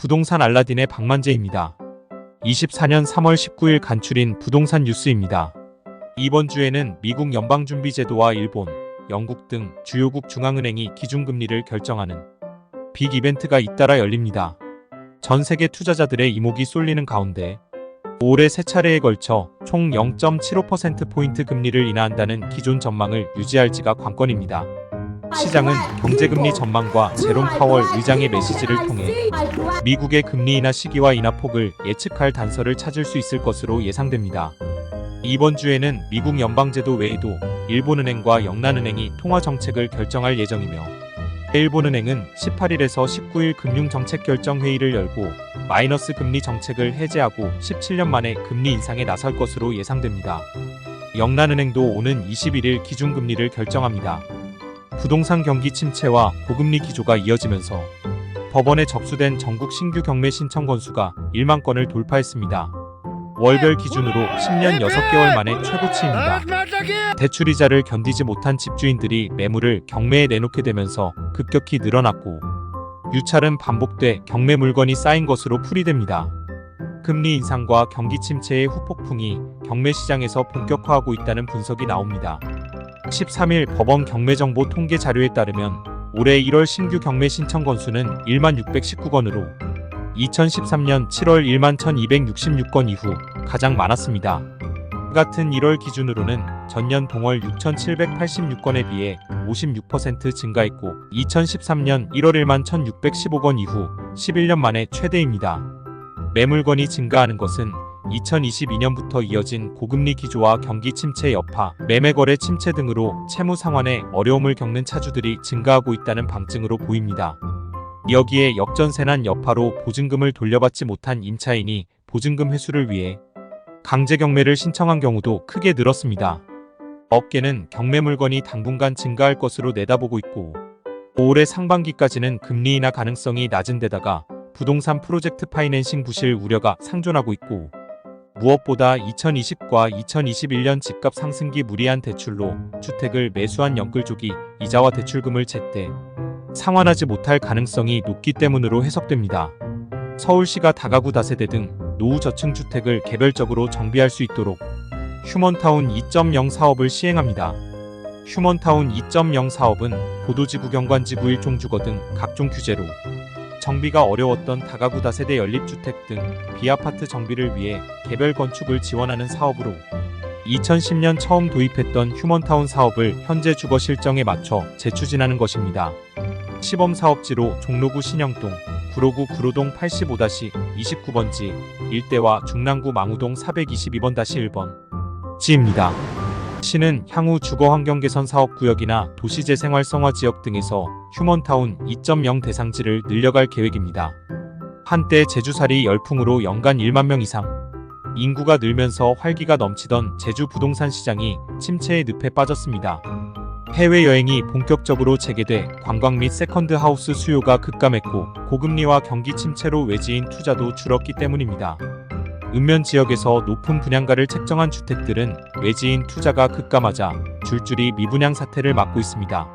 부동산 알라딘의 박만재입니다. 24년 3월 19일 간출인 부동산 뉴스입니다. 이번 주에는 미국 연방준비제도와 일본, 영국 등 주요국 중앙은행이 기준금리를 결정하는 빅 이벤트가 잇따라 열립니다. 전 세계 투자자들의 이목이 쏠리는 가운데 올해 세 차례에 걸쳐 총 0.75%포인트 금리를 인하한다는 기존 전망을 유지할지가 관건입니다. 시장은 경제금리 전망과 제롬 파월 의장의 메시지를 통해 미국의 금리 인하 시기와 인하 폭을 예측할 단서를 찾을 수 있을 것으로 예상됩니다. 이번 주에는 미국 연방제도 외에도 일본은행과 영란은행이 통화 정책을 결정할 예정이며 일본은행은 18일에서 19일 금융정책결정회의를 열고 마이너스 금리 정책을 해제하고 17년 만에 금리 인상에 나설 것으로 예상됩니다. 영란은행도 오는 21일 기준금리를 결정합니다. 부동산 경기 침체와 고금리 기조가 이어지면서 법원에 접수된 전국 신규 경매 신청 건수가 1만 건을 돌파했습니다. 월별 기준으로 10년 6개월 만에 최고치입니다. 대출이자를 견디지 못한 집주인들이 매물을 경매에 내놓게 되면서 급격히 늘어났고 유찰은 반복돼 경매 물건이 쌓인 것으로 풀이됩니다. 금리 인상과 경기 침체의 후폭풍이 경매 시장에서 본격화하고 있다는 분석이 나옵니다. 13일 법원 경매정보 통계 자료에 따르면 올해 1월 신규 경매 신청 건수는 1만 619건으로 2013년 7월 1만 1266건 이후 가장 많았습니다. 같은 1월 기준으로는 전년 동월 6,786건에 비해 56% 증가했고 2013년 1월 1만 1,615건 이후 11년 만에 최대입니다. 매물건이 증가하는 것은 2022년부터 이어진 고금리 기조와 경기 침체 여파, 매매 거래 침체 등으로 채무 상환에 어려움을 겪는 차주들이 증가하고 있다는 방증으로 보입니다. 여기에 역전세난 여파로 보증금을 돌려받지 못한 임차인이 보증금 회수를 위해 강제 경매를 신청한 경우도 크게 늘었습니다. 업계는 경매 물건이 당분간 증가할 것으로 내다보고 있고 올해 상반기까지는 금리 인하 가능성이 낮은 데다가 부동산 프로젝트 파이낸싱 부실 우려가 상존하고 있고 무엇보다 2020과 2021년 집값 상승기 무리한 대출로 주택을 매수한 연끌족이 이자와 대출금을 제때 상환하지 못할 가능성이 높기 때문으로 해석됩니다. 서울시가 다가구 다세대 등 노후 저층 주택을 개별적으로 정비할 수 있도록 휴먼타운 2.0 사업을 시행합니다. 휴먼타운 2.0 사업은 보도지구 경관지구 일종 주거 등 각종 규제로 정비가 어려웠던 다가구 다 세대 연립주택 등 비아파트 정비를 위해 개별 건축을 지원하는 사업으로 2010년 처음 도입했던 휴먼타운 사업을 현재 주거 실정에 맞춰 재추진하는 것입니다. 시범 사업지로 종로구 신영동, 구로구 구로동 85-29번지 일대와 중랑구 망우동 422번-1번 지입니다. 시는 향후 주거 환경 개선 사업 구역이나 도시재생 활성화 지역 등에서 휴먼타운 2.0 대상지를 늘려갈 계획입니다. 한때 제주살이 열풍으로 연간 1만 명 이상 인구가 늘면서 활기가 넘치던 제주 부동산 시장이 침체의 늪에 빠졌습니다. 해외여행이 본격적으로 재개돼 관광 및 세컨드 하우스 수요가 급감했고 고금리와 경기 침체로 외지인 투자도 줄었기 때문입니다. 읍면 지역에서 높은 분양가를 책정한 주택들은 외지인 투자가 급감하자 줄줄이 미분양 사태를 맞고 있습니다.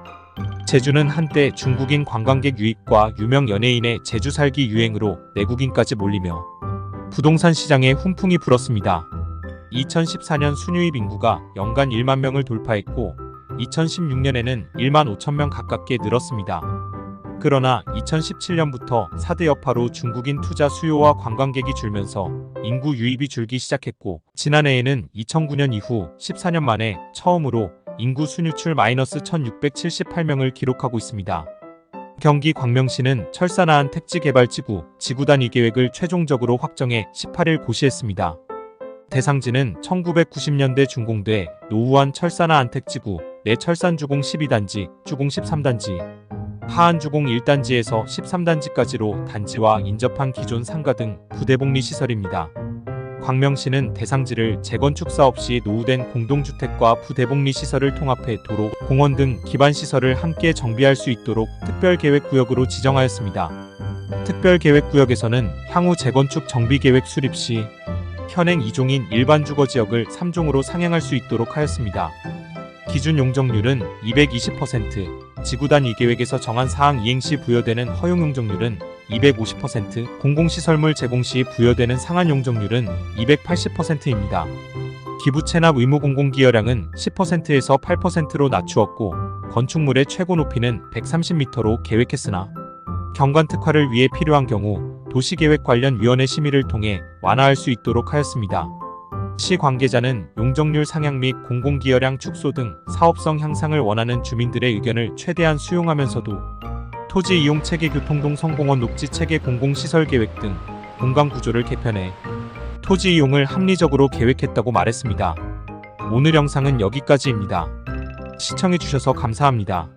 제주는 한때 중국인 관광객 유입과 유명 연예인의 제주 살기 유행으로 내국인까지 몰리며 부동산 시장에 훈풍이 불었습니다. 2014년 순유입 인구가 연간 1만 명을 돌파했고 2016년에는 1만 5천 명 가깝게 늘었습니다. 그러나 2017년부터 4대 여파로 중국인 투자 수요와 관광객이 줄면서 인구 유입이 줄기 시작했고 지난해에는 2009년 이후 14년 만에 처음으로 인구 순유출 마이너스 1678명을 기록하고 있습니다. 경기 광명시는 철산아안 택지개발지구 지구단 2계획을 최종적으로 확정해 18일 고시했습니다. 대상지는 1990년대 준공돼 노후한 철산아안 택지구 내 철산주공 12단지, 주공 13단지, 하안주공 1단지에서 13단지까지로 단지와 인접한 기존 상가 등 부대복리 시설입니다. 광명시는 대상지를 재건축 사업 시 노후된 공동주택과 부대복리 시설을 통합해 도로, 공원 등 기반 시설을 함께 정비할 수 있도록 특별계획구역으로 지정하였습니다. 특별계획구역에서는 향후 재건축 정비계획 수립 시 현행 2종인 일반 주거 지역을 3종으로 상향할 수 있도록 하였습니다. 기준 용적률은 220%, 지구단 2계획에서 정한 사항 이행 시 부여되는 허용 용적률은 250%, 공공시설물 제공 시 부여되는 상한 용적률은 280%입니다. 기부 체납 의무 공공기여량은 10%에서 8%로 낮추었고 건축물의 최고 높이는 130m로 계획했으나 경관 특화를 위해 필요한 경우 도시계획 관련 위원회 심의를 통해 완화할 수 있도록 하였습니다. 시 관계자는 용적률 상향 및 공공기여량 축소 등 사업성 향상을 원하는 주민들의 의견을 최대한 수용하면서도 토지 이용 체계 교통동 성공원 녹지 체계 공공시설 계획 등 공간 구조를 개편해 토지 이용을 합리적으로 계획했다고 말했습니다. 오늘 영상은 여기까지입니다. 시청해주셔서 감사합니다.